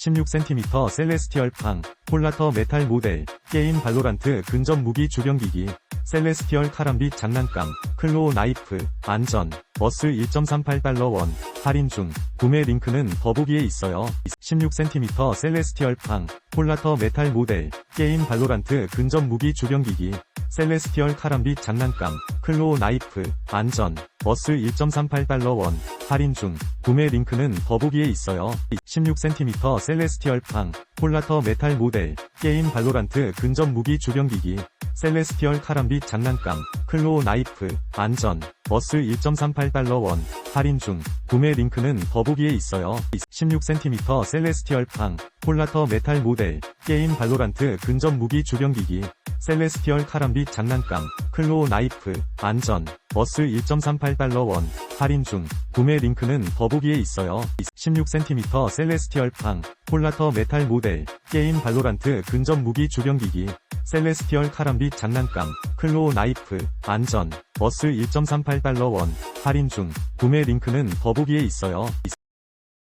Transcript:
16cm 셀레스티얼 팡, 폴라터 메탈 모델, 게임 발로란트 근접 무기 주변기기, 셀레스티얼 카람빗 장난감, 클로우 나이프, 안전, 버스 1.38달러 원, 할인 중, 구매 링크는 더보기에 있어요. 16cm 셀레스티얼 팡, 폴라터 메탈 모델, 게임 발로란트 근접 무기 주변기기, 셀레스티얼 카람빗 장난감, 클로우 나이프, 안전, 버스 1.38달러 원, 할인 중, 구매 링크는 더보기에 있어요. 16cm 셀레스티얼 팡, 폴라터 메탈 모델, 게임 발로란트 근접 무기 주변기기, 셀레스티얼 카람빗 장난감, 클로우 나이프, 안전, 버스 1.38달러 원, 할인 중, 구매 링크는 더보기에 있어요. 16cm 셀레스티얼 팡, 폴라터 메탈 모델, 게임 발로란트 근접 무기 주변기기, 셀레스티얼 카람빗 장난감, 클로우 나이프, 안전, 버스 1.38달러 원, 할인 중, 구매 링크는 더보기에 있어요. 16cm 셀레스티얼 팡, 폴라터 메탈 모델, 게임 발로란트 근접 무기 주변기기, 셀레스티얼 카람빗 장난감, 클로우 나이프, 안전, 버스 1.38달러 원, 할인 중, 구매 링크는 더보기에 있어요.